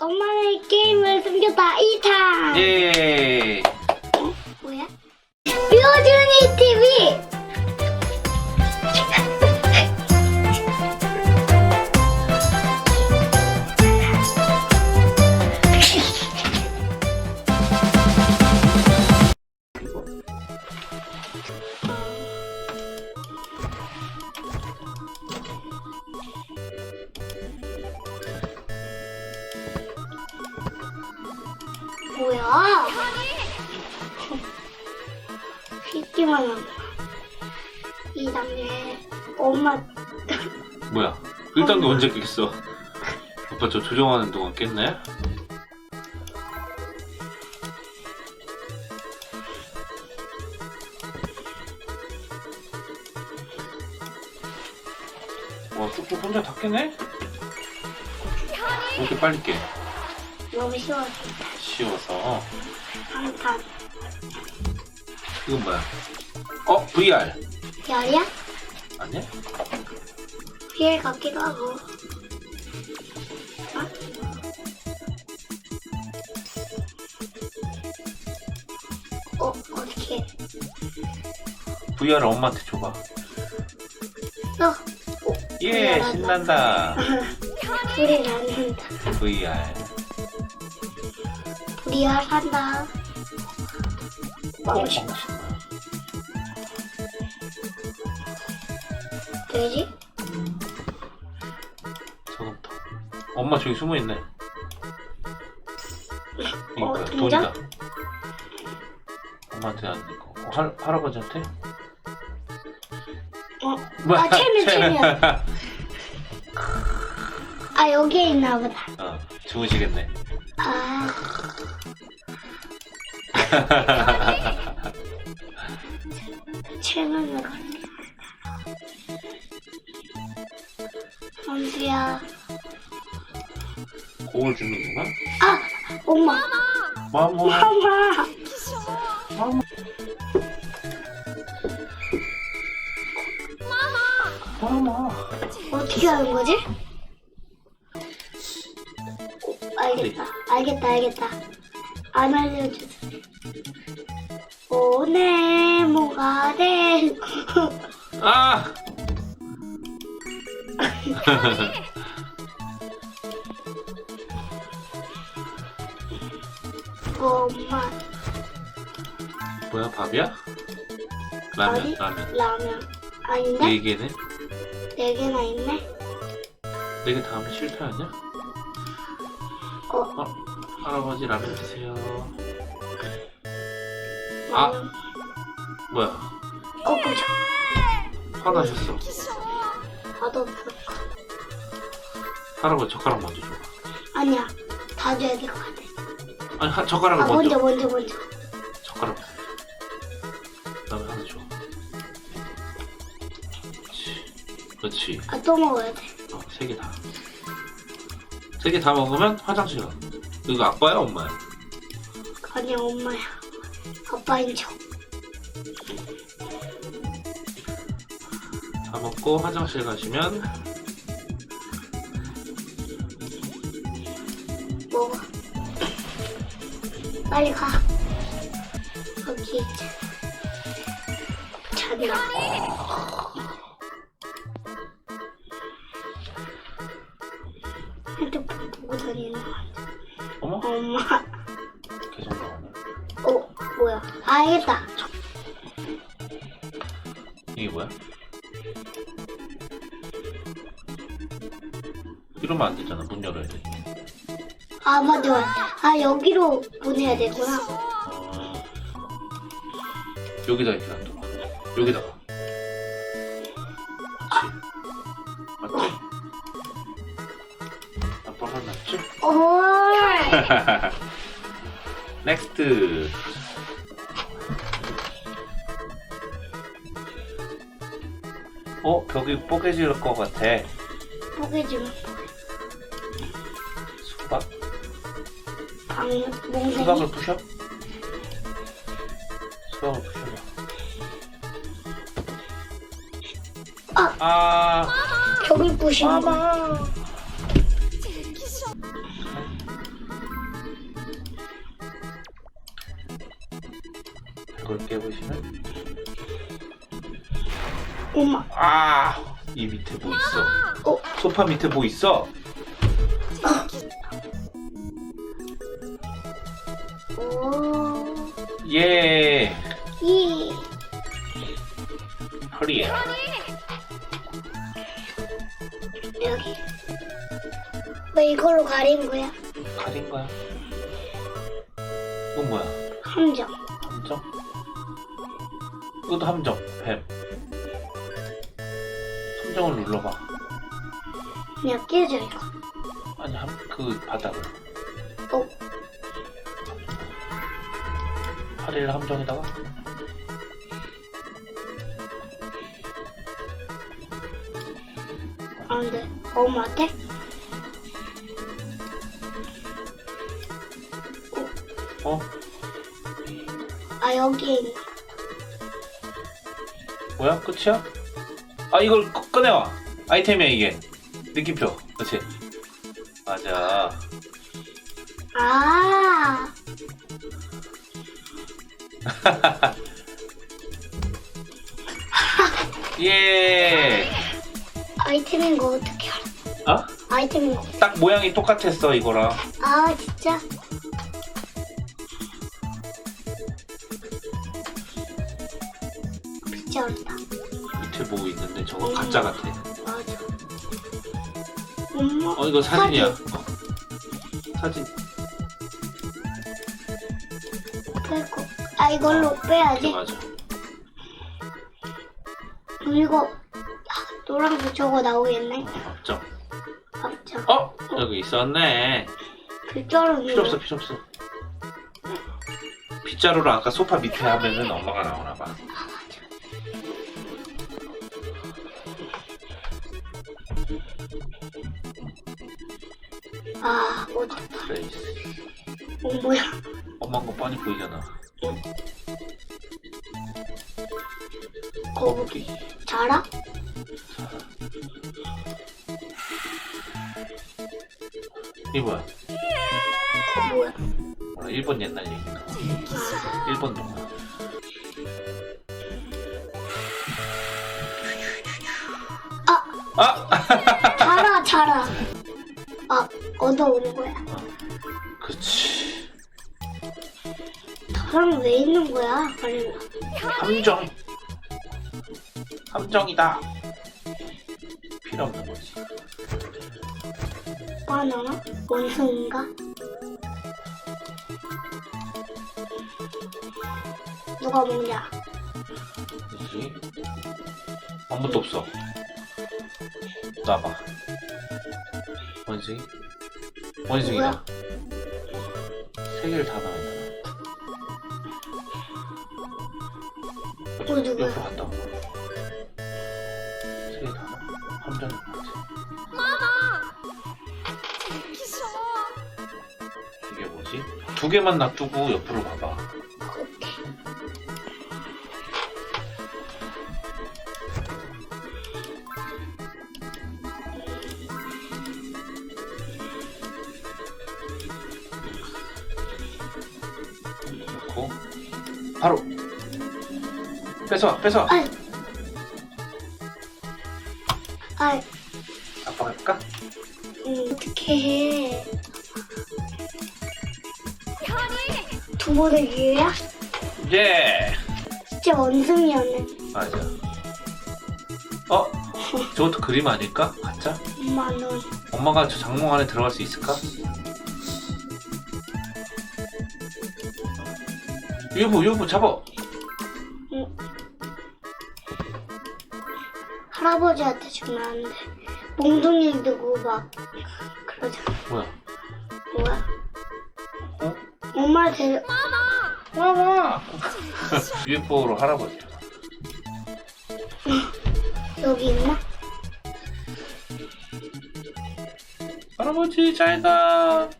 엄마의 게임을 숨겼다 2탄 예. 뭐야? 뮤즈니 TV 언제 깼어? 오빠 저 조정하는 동안 깼네? 와, 뚝뚝 혼자 다 깨네? 왜 이렇게 빨리 깨? 너무 쉬워서 쉬워서. 한탄 이건 뭐야? 어? VR! 열이야? 아니야? 비엘 같기도 하고 VR 엄마한테 줘봐. 어? 예, 미안하다. 신난다. 소리 나는다 VR. VR 한다 뻥치 되지? 저거부터. 엄마 저기 숨어 있네. 이거 어, 뭐야? 진짜? 돈이다. 엄마한테 안 이거. 어, 할 할아버지한테? 어? 뭐야? 아, 체면, 체면. 아 여기에 있나 보다 어, 주무시겠네. 아 최면을 갈게 선수야 공을 주는구나. 아 엄마 마모. 엄마 마모. 어떻게 하는 거지? 어, 알겠다 알겠다 알겠다 안 알려주세요 오네 뭐가 돼 아! 엄마 뭐야 밥이야? 라면 어디? 라면. 라면 아닌데? 네 개네? 네 개나 있네? 네개 다음에 실패 아니야? 어? 어? 할아버지 라면 드세요. 아. 라면. 뭐야? 어 깜짝 화나셨어. 맛없어 할아버지 젓가락 먼저 줘. 아니야 다 줘야 될 것 같아 아니 하, 젓가락을 아 먼저. 먼저 먼저 먼저 그렇지. 아 또 먹어야 돼 어, 세 개 다. 세 개 다 먹으면 화장실 가. 이거 아빠야 엄마야? 아니야 엄마야 아빠인 척 다 먹고 화장실 가시면 먹어 빨리 가 계속 나오네. 어 뭐야 아, 알겠다 이게 뭐야? 이러면 안 되잖아. 문 열어야 돼. 아 맞아 아 여기로 보내야 되구나 어... 여기다 이렇게 놔둬. 여기다가. 넥스트. 어? 벽이 뽀개질 것 같아. 포개지마 수박? 방 몽둥이 수박을 부셔? 수박을 부셔. 아! 아, 벽을 부시는 거 마마. 소파 밑에 뭐 있어 오. 예 이. 허리에 여기. 왜 이걸로 가린 거야? 가린 거야 이건 뭐야 함정. 함정 이것도 함정 뱀 함정을 눌러봐 그냥 깨져 이거. 아니 함, 그 바닥을 어, 파리를 함정에다가 안 돼. 엄마한테? 어? 아, 여기에 있나? 뭐야? 끝이야? 아 이걸 꺼- 꺼내와 아이템이야 이게 느낌표 그렇지 맞아 아, 예. 아이템인 거 어떻게 알아? 어? 아이템인 거. 딱 모양이 똑같았어 이거랑 아, 진짜? 진짜 어렵다. 밑에 뭐 있는데 저거 가짜 같아. 엄마. 어 이거 사진이야 사진. 어. 사진 빼고. 아, 이걸로 빼야지. 맞아 그리고, 아, 노란색 저거 나오겠네. 맞죠 앞장. 어? 여기 있었네 빗자루 필요 없어 필요 없어 빗자루를 아까 소파 밑에 하면은 엄마가 나오나 봐 아, 어디, 플레이스 어, 뭐야. 엄마 거 뻔히 보이잖아 거북이. 자라? 이 뭐야 어, 뭐야. 몰라, 일본 옛날 봐. 일본 동화 아, 아! 자라, 자라. 아, 얻어오는 거야. 그치 자랑 왜 있는 거야, 바리나? 함정 함정이다 필요 없는 거지 바나나? 원숭인가? 누가 먹냐? 그치 아무것도 없어 놔봐 원숭이 원숭이다. 세 개를 다 나와있잖아 어, 누구야? 옆으로 갔다 와봐 세개다 나와 함정인 거지. 이게 뭐지? 두 개만 놔두고 옆으로 가 뺏어와 뺏어와 아이. 아이, 아빠가 할까? 음, 어떻게 해. 두 번의 기회야? 예 진짜 원숭이였네. 맞아 어? 저것도 그림 아닐까? 가짜? 엄마, 넌. 엄마가 저 장롱 안에 들어갈 수 있을까? 유부 유부 잡아 할아버지한테 돼. 몽둥이 들고 막 그러잖아. 뭐야 뭐야? 어? 엄마 데 와와 UFO로 할아버지 여기 있나? 할아버지 잘가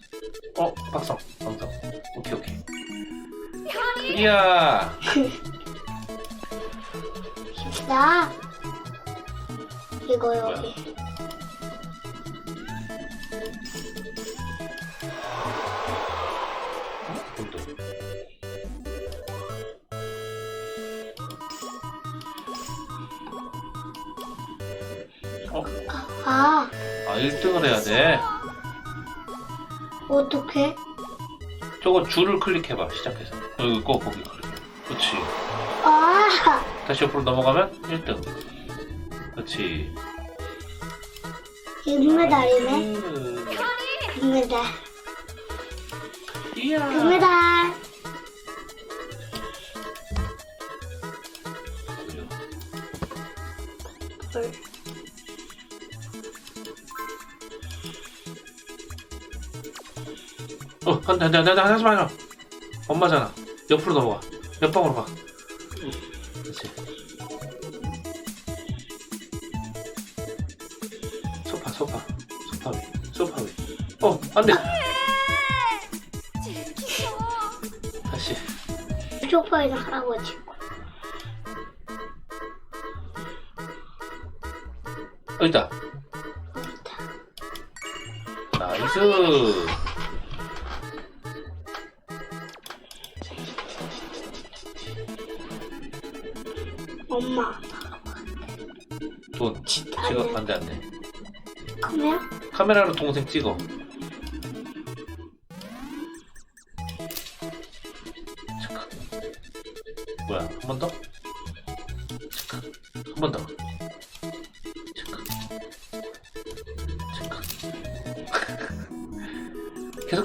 어 박성 박성 오케이 오케이 이야 나 이거 여기. 어? 아, 아 1등을 해야 돼. 어떻게? 저거 줄을 클릭해봐 시작해서 여기 거 거기 클릭 그렇지 아 다시 옆으로 넘어가면 1등 그렇지 금메달이네. 음, 금메달. 이야 금메달. 헐. 어, 돼, 안 돼, 하지 마요. 엄마잖아. 옆으로 넘어가. 옆방으로 가. 안 돼. 다시. 소파에는 할아버지. 어, 있다. 나이스. 엄마. 돈. 찍어. 안 돼, 안 돼. 카메라? 카메라로 동생 찍어.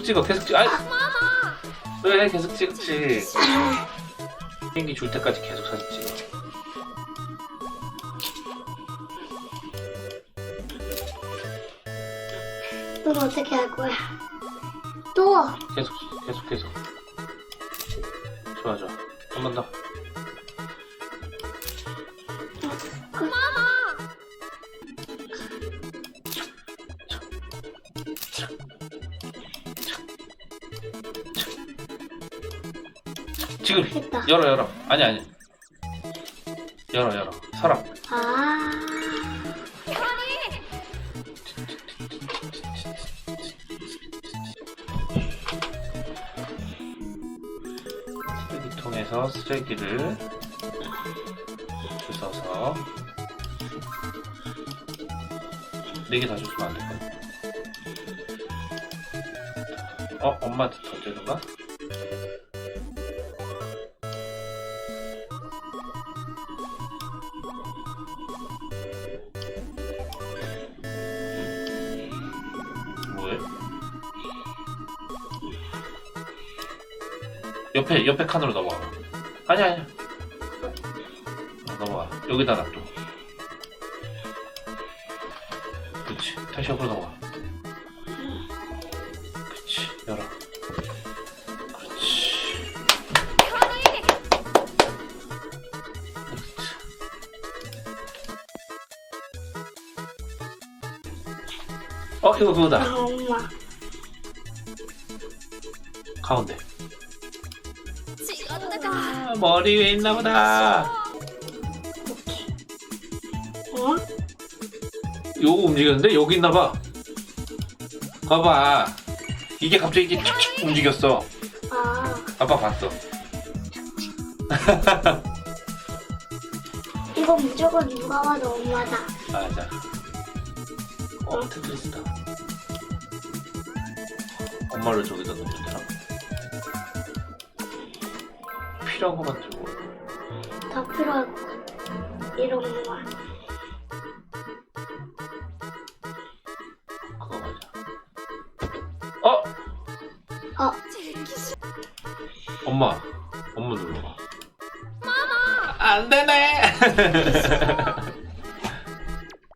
찍어. 계속 찍어. 아이. 왜 계속 찍지? 아, 비행기 줄 때까지 계속 사진 찍어. 넌 어떻게 할 거야? 또. 계속 계속 계속. 좋아 좋아. 한 번 더. 지금 했다. 열어 열어 아니 아니 열어 열어 서랍 아. 쓰레기통에서 쓰레기를 주워서 네 개다 줬으면 안 될까? 어? 엄마한테 더 되는가? 뭐 옆에 옆에 칸으로 넘어가. 아니 아니. 어, 넘어가. 여기다 놔둬. 그렇지. 다시 옆으로 넘어가. 그렇지. 열어. 그렇지. 그렇지. 어 이거 그거다. 가운데. 머리 위에 있나 보다. 어? 요거 움직였는데 여기 있나 봐. 봐봐. 이게 갑자기 이게 툭툭 움직였어. 아, 아빠 봤어. 이거 무조건 누가 와도 엄마다. 맞아. 어, 어, 테트리스다. 엄마를 저기다 놓으면 되나? 필요한 것만 들고. 다 필요할 것 같아. 이런 거만. 그거 맞아. 어? 어, 엄마. 엄마 눌러봐. 안 되네!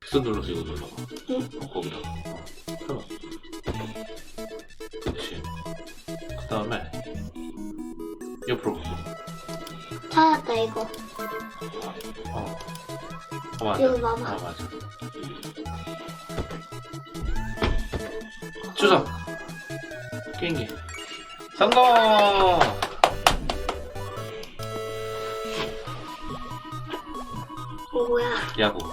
빗손 눌러서 이거 눌러봐. 응. 어, 거기다. 어, 펴봐. 그렇지. 그 다음에 옆으로 굽어. 찾았다, 이거. 어. 어, 맞아. 이거 봐봐. 어, 맞아. 주석. 게임기. 성공! 어, 뭐야. 야구.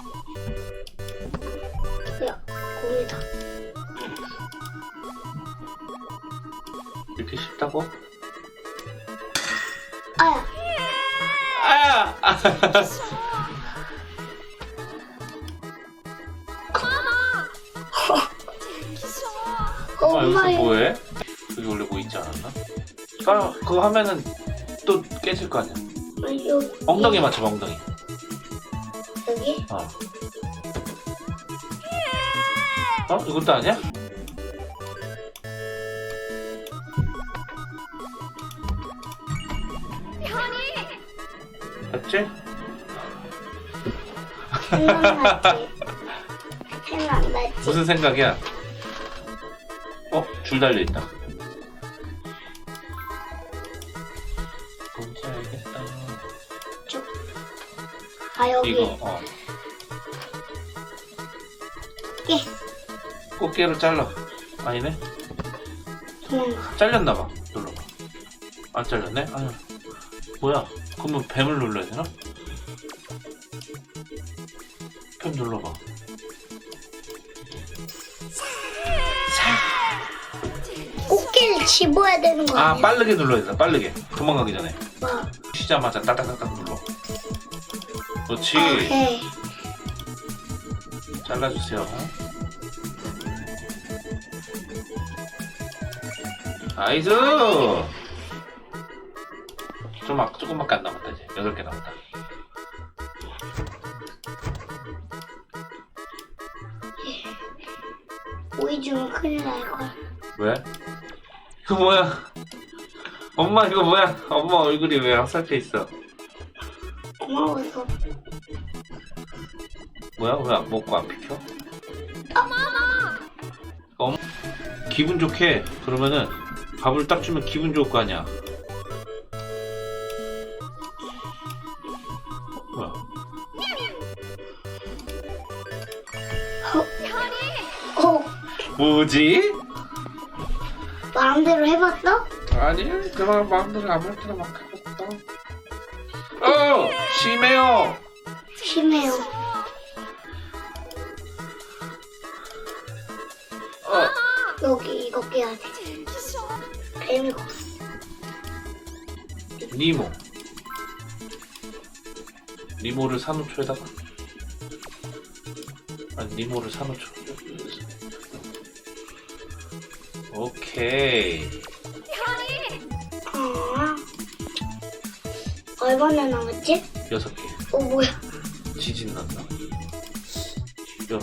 하면은 또 깨질 거 아니야 어, 여기. 엉덩이 맞춰봐 엉덩이 여기? 어. 어? 이것도 아니야? 맞지? 생각났지? 생각났지? 무슨 생각이야? 어? 줄 달려 있다 이거 어 깨. 꽃게로 잘라 아니네? 도망가. 잘렸나 봐 눌러봐 안 잘렸네? 아유 뭐야 그러면 뱀을 눌러야 되나? 뱀 눌러봐 꽃게를 집어야 되는 거 아 아니야? 빠르게 눌러야 된다 빠르게 도망가기 전에 뭐. 쉬자마자 따닥따닥 눌러 그렇지. 오케이. 잘라주세요. 나이스! 좀 아, 조금밖에 안 남았다 이제. 여덟 개 남았다. 오이 주면 큰일 날걸. 왜? 이거 뭐야? 엄마 이거 뭐야? 엄마 얼굴이 왜 화살표 있어? 고마워서. 뭐야? 왜 안 먹고 안 비켜? 엄 기분 좋게. 그러면은 밥을 딱 주면 기분 좋을 거 아니야. 뭐야? 어, 뭐지? 마음대로 해봤어? 아니 그만 마음대로 아무렇게나 막 하겠다 어! 심해요! 심해요. 깨야 돼. 재미가 없어. 니모 니모를 산호초에다가 아니 니모를 산호초 오케이 아. 얼마나 남았지? 여섯 개 어, 뭐야. 지진 난다 열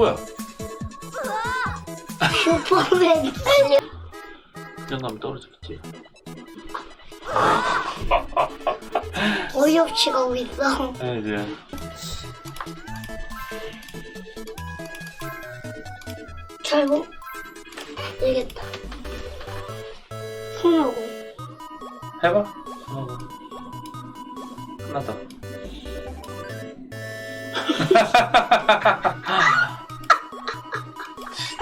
뭐야 슈퍼맨. 영감 떨어졌지 어이없이 가고 있어. 아 이제 결국 되겠다. 손하고 해봐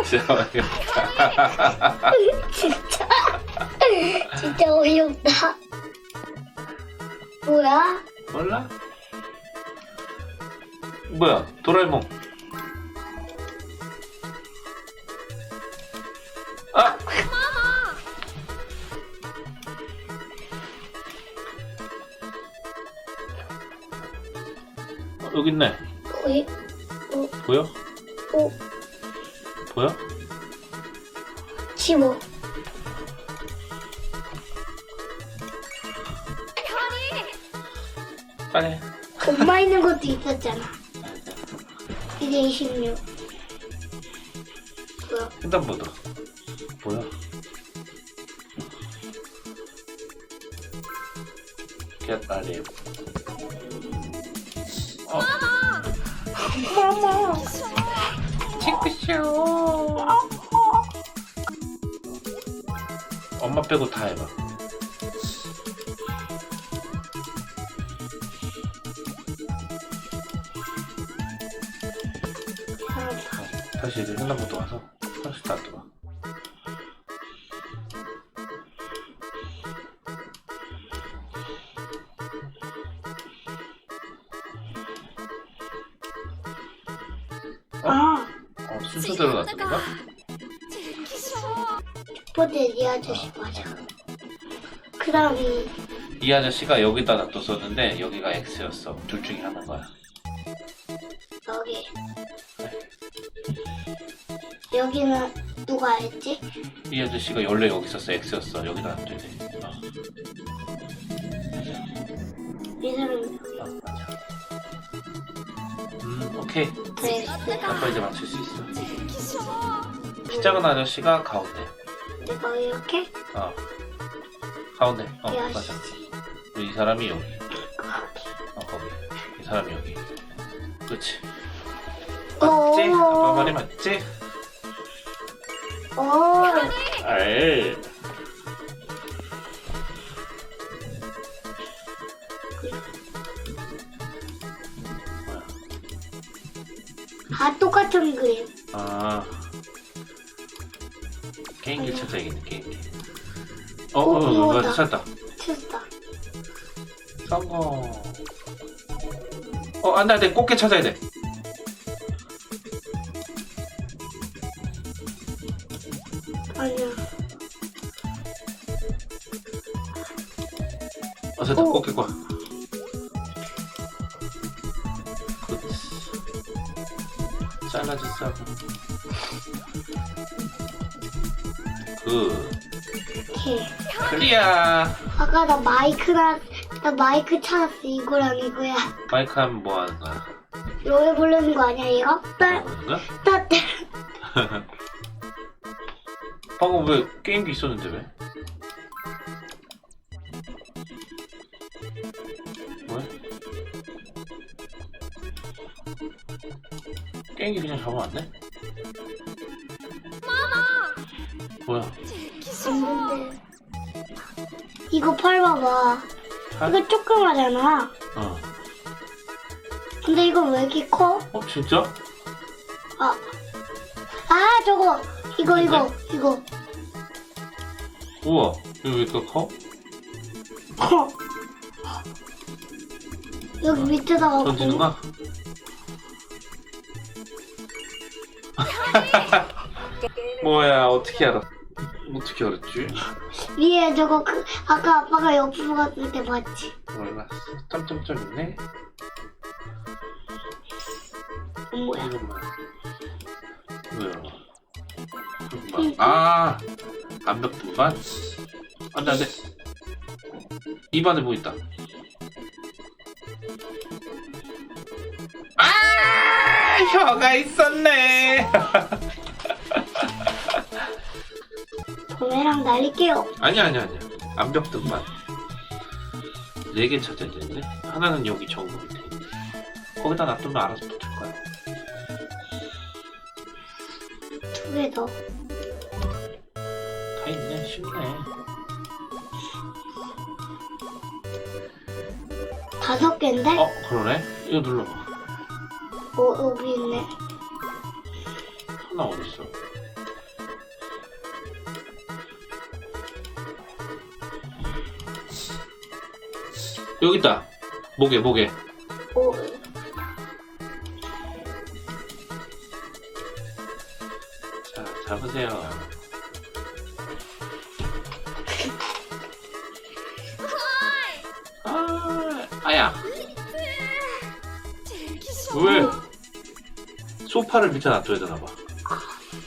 진짜 어이없다 진짜 진짜 어이없다. 뭐야? 몰라? 뭐야 도라에몽 아! 어, 여기 있네 어이 보여? 26. 뭐야? 횡단보도 뭐야? 개딸이 어? 친구쇼 엄마 빼고 다 해봐 이제 횡단보도 와서 하나씩 다 뜯어 아, 어, 순서대로? 첫 번째 이 아저씨 맞아. 그 다음이 이 아저씨가 여기다 놔뒀었는데 여기가 X였어 둘 중에 하나인 거야 여기. 여기는 누가 했지? 이 아저씨가 원래 여기 있었어 X였어. 여기다 안 되네. 어, 이 사람 어 맞아. 음 오케이. 왜? 아빠 이제 맞출 수 있어. 키 작은 아저씨가 가운데. 내가 이렇게? 어. 가운데. 어 야, 맞아. 씨. 그리고 이 사람이 여기. 어 거기. 이 사람이 여기. 그렇지 맞지? 아빠 말이 맞지? 오, 아이. 뭐야 다 똑같은 그림. 아. 게임기 찾아야겠네 게임기. 어, 어, 어, 어, 찾았다. 찾았다. 성공. 어 안 돼 안 돼. 꽃게 찾아야 돼 어과 굿. 잘라주 싸고 굿 이렇게. 클리어 아까 나 마이크랑, 나 마이크 찾았어. 이거랑 이거야. 마이크 하면 뭐 하는 거야? 노래 부르는 거 아니야, 이거? 뭐 따. 방금 왜 게임기 있었는데 왜? 왜? 게임기 그냥 잡으면 안 돼? 뭐야? 없는데. 이거 팔 봐봐. 팔? 이거 조그마잖아. 어. 근데 이거 왜 이렇게 커? 어 진짜? 아, 아 저거 이거 이거 이거 우와 이거 왜 이렇게 커? 커. 여기 밑에다가 던지는 거야? 뭐야 어떻게 알아? 어떻게 알았지? 위에 저거 그 아까 아빠가 옆으로 갔을 때 봤지. 몰랐어 점점점 있네 뭐야? 이건 뭐야? 뭐야? 이건 뭐야? 아 암벽 등반? 안돼 안돼 입안에 뭐 있다 혀가 있었네. 도매랑 날릴게요. 아니야 아니야 아니야. 암벽 등반 네 개 찾아야 되는데. 하나는 여기 정보 밑에. 거기다 놔두면 알아서 붙을 거야. 두 개 더. 다 있네. 쉽네. 다섯 개인데? 어 그러네. 이거 눌러봐 어 여기 있네. 하나 어딨어? 여기 있다. 목에 목에 소파를 밑에 놔둬야 되나 봐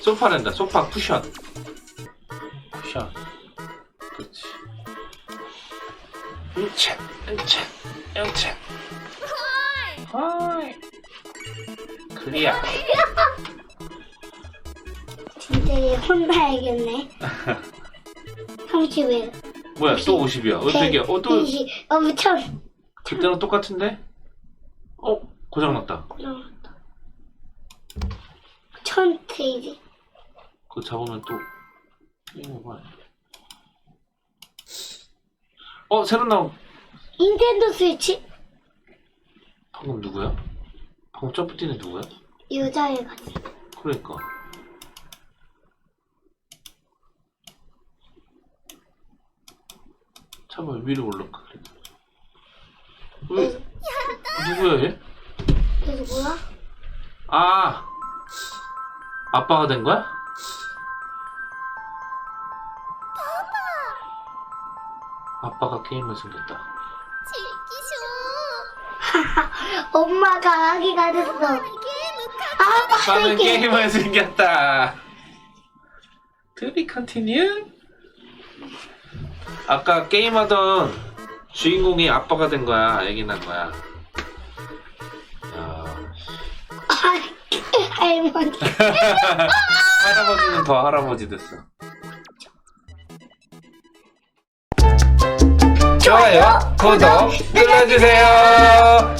소파랜다 소파 쿠션 쿠션 그렇지 응채 응채 응채 하이 클리어 진짜 얘 혼나야겠네. 31. 뭐야 또 50이야 어떻게 어또 20. 어 미천. 그때랑 똑같은데 어 고장 났다 고장났다. 천 페이지. 그거 잡으면 또 이거 어 새로 나온 닌텐도 스위치 방금 누구야? 방금 점프 뛰는 누구야? 여자애 같아. 그러니까 잠깐만 위로 올라가 왜 누구야 얘? 그래서 뭐야? 아 아빠가 된 거야? 아빠가 게임을 숨겼다. 즐기쇼. 엄마가 아기가 됐어. 아, 아빠는 아빠 게임을 숨겼다. To be continued? 아까 게임하던 주인공이 아빠가 된 거야, 아기 난 거야. 아, 아 할머니. 할아버지는 더 할아버지 됐어. 좋아요, 구독 눌러주세요.